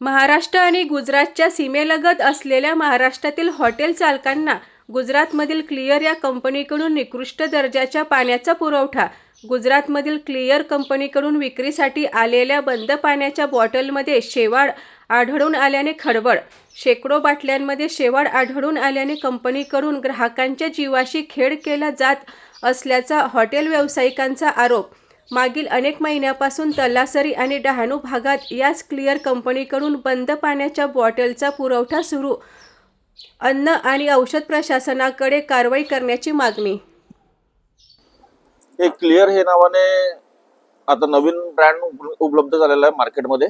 महाराष्ट्र आणि गुजरातच्या सीमेलगत असलेल्या महाराष्ट्रातील हॉटेल चालकांना गुजरातमधील क्लिअर या कंपनीकडून निकृष्ट दर्जाच्या पाण्याचा पुरवठा गुजरातमधील क्लिअर कंपनीकडून विक्रीसाठी आलेल्या बंद पाण्याच्या बॉटलमध्ये शेवाळ आढळून आल्याने खडबड शेकडो बाटल्यांमध्ये शेवाळ आढळून आल्याने कंपनीकडून ग्राहकांच्या जीवाशी खेळ केला जात असल्याचा हॉटेल व्यावसायिकांचा आरोप मागील अनेक महिन्यापासून तलासरी आणि डहाणू भागात याच क्लिअर कंपनीकडून बंद पाण्याच्या बॉटलचा पुरवठा सुरू. अन्न आणि औषध प्रशासनाकडे कारवाई करण्याची मागणी. हे क्लिअर हे नावाने आता नवीन ब्रँड उपलब्ध झालेला आहे मार्केटमध्ये.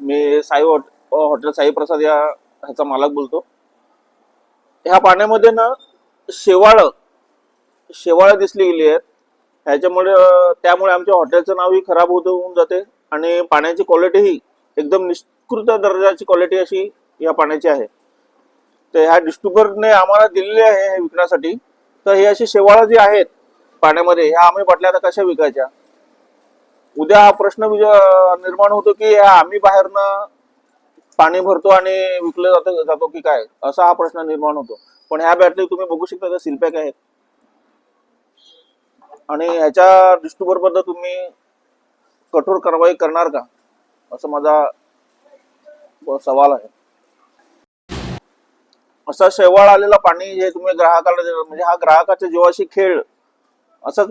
मी साई हॉट हॉटेल साई प्रसाद या ह्याचा मालक बोलतो. ह्या पाण्यामध्ये ना शेवाळं शेवाळं दिसली गेली आहेत. ह्याच्यामुळे त्यामुळे आमच्या हॉटेलचं नावही खराब होत होऊन जाते. आणि पाण्याची क्वालिटीही एकदम निष्कृत दर्जाची क्वालिटी अशी या पाण्याची आहे. तर ह्या डिस्ट्रीब्युटरने आम्हाला दिलेली आहे हे विकण्यासाठी. तर हे अशी शेवाळं जी आहेत पाण्यामध्ये ह्या आम्ही बाटल्या आता कशा विकायच्या? उद्या हा प्रश्न निर्माण होतो की ह्या आम्ही बाहेरनं पाणी भरतो आणि विकलं जातो जातो की काय? असा हा प्रश्न निर्माण होतो. पण ह्या बॅटरी तुम्ही बघू शकता त्या सिलपॅक आहेत. आणि ह्याच्या डिस्ट्रीब्युटरबद्दल तुम्ही कठोर कारवाई करणार का? असं माझा सवाल आहे. असा शेवाळ आलेला पाणी हे तुम्ही ग्राहकाला देणार म्हणजे हा ग्राहकाच्या जीवाशी खेळ असंच